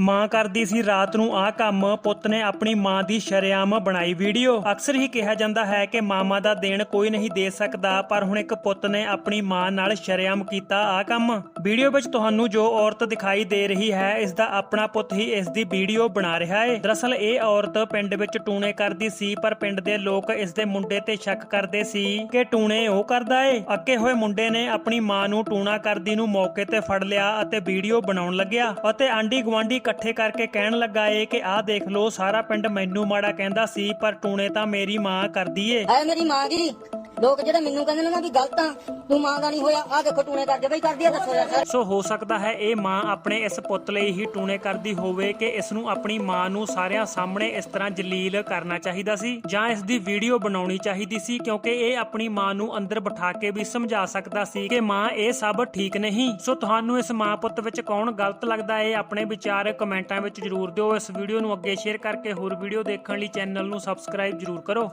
ਮਾਂ ਕਰਦੀ ਸੀ ਰਾਤ ਨੂੰ ਆਹ ਕੰਮ, ਪੁੱਤ ਨੇ ਆਪਣੀ ਮਾਂ ਦੀ ਸ਼ਰੇਆਮ ਬਣਾਈ ਵੀਡੀਓ। ਅਕਸਰ ਹੀ ਕਿਹਾ ਜਾਂਦਾ ਹੈ ਕਿ ਮਾਮਾ ਦਾ ਦੇਣ ਕੋਈ ਨਹੀਂ ਦੇ ਸਕਦਾ, ਪਰ ਹੁਣ ਇੱਕ ਪੁੱਤ ਨੇ ਆਪਣੀ ਮਾਂ ਨਾਲ ਸ਼ਰੇਆਮ ਕੀਤਾ ਆਹ ਕੰਮ। ਵੀਡੀਓ ਵਿੱਚ ਤੁਹਾਨੂੰ ਜੋ ਔਰਤ ਦਿਖਾਈ ਦੇ ਰਹੀ ਹੈ, ਇਸ ਦਾ ਆਪਣਾ ਪੁੱਤ ਹੀ ਇਸ ਦੀ ਵੀਡੀਓ ਬਣਾ ਰਿਹਾ ਹੈ ਦਰਅਸਲ ਇਹ ਔਰਤ ਪਿੰਡ ਵਿੱਚ ਟੂਣੇ ਕਰਦੀ ਸੀ, ਪਰ ਪਿੰਡ ਦੇ ਲੋਕ ਇਸ ਦੇ ਮੁੰਡੇ ਤੇ ਸ਼ੱਕ ਕਰਦੇ ਸੀ ਕਿ ਟੂਣੇ ਉਹ ਕਰਦਾ ਏ। ਅੱਕੇ ਹੋਏ ਮੁੰਡੇ ਨੇ ਆਪਣੀ ਮਾਂ ਨੂੰ ਟੂਣਾ ਕਰਦੀ ਨੂੰ ਮੌਕੇ ਤੇ ਫੜ ਲਿਆ ਅਤੇ ਵੀਡੀਓ ਬਣਾਉਣ ਲੱਗਿਆ ਅਤੇ ਆਂਢੀ ਗੁਆਂਢੀ ਇਕੱਠੇ ਕਰਕੇ ਕਹਿਣ ਲੱਗਾ ਏ ਕਿ ਆਹ ਦੇਖ ਲਓ, ਸਾਰਾ ਪਿੰਡ ਮੈਨੂੰ ਮਾੜਾ ਕਹਿੰਦਾ ਸੀ, ਪਰ ਟੂਣੇ ਤਾਂ ਮੇਰੀ ਮਾਂ ਕਰਦੀ ਏ। ਐ ਮੇਰੀ ਮਾਂ ਦੀ ਲੋਕ ਜਿਹੜੇ ਮੈਨੂੰ ਕਹਿੰਦੇ ਨੇ ਨਾ ਵੀ ਗਲਤ ਆ, ਤੂੰ ਮਾਂ ਦਾ ਨਹੀਂ ਹੋਇਆ ਆ ਦੇਖੋ ਟੂਣੇ ਕਰਦੇ ਬਈ ਕਰਦੀ ਆ, ਦੱਸੋ ਯਾਰ ਸੋ ਹੋ ਸਕਦਾ ਹੈ ਇਹ ਮਾਂ ਆਪਣੇ ਇਸ ਪੁੱਤ ਲਈ ਹੀ ਟੂਣੇ ਕਰਦੀ ਹੋਵੇ ਕਿ ਇਸ ਨੂੰ ਆਪਣੀ ਮਾਂ ਨੂੰ ਸਾਰਿਆਂ ਸਾਹਮਣੇ ਇਸ ਤਰ੍ਹਾਂ ਜਲੀਲ ਕਰਨਾ ਚਾਹੀਦਾ ਸੀ ਜਾਂ ਇਸ ਦੀ ਵੀਡੀਓ ਬਣਾਉਣੀ ਚਾਹੀਦੀ ਸੀ, ਕਿਉਂਕਿ ਇਹ ਆਪਣੀ ਮਾਂ ਨੂੰ ਅੰਦਰ ਬਿਠਾ ਕੇ ਵੀ ਸਮਝਾ ਸਕਦਾ ਸੀ ਕਿ ਮਾਂ, ਇਹ ਸਭ ਠੀਕ ਨਹੀਂ। ਸੋ ਤੁਹਾਨੂੰ ਇਸ ਮਾਂ ਪੁੱਤ ਵਿੱਚ ਕੌਣ ਗਲਤ ਲੱਗਦਾ ਹੈ ਆਪਣੇ ਵਿਚਾਰ ਕਮੈਂਟਾਂ ਵਿੱਚ ਜਰੂਰ ਦਿਓ। ਇਸ ਵੀਡੀਓ ਨੂੰ ਅੱਗੇ ਸ਼ੇਅਰ ਕਰਕੇ ਹੋਰ ਵੀਡੀਓ ਦੇਖਣ ਲਈ ਚੈਨਲ ਨੂੰ ਸਬਸਕ੍ਰਾਈਬ ਜਰੂਰ ਕਰੋ।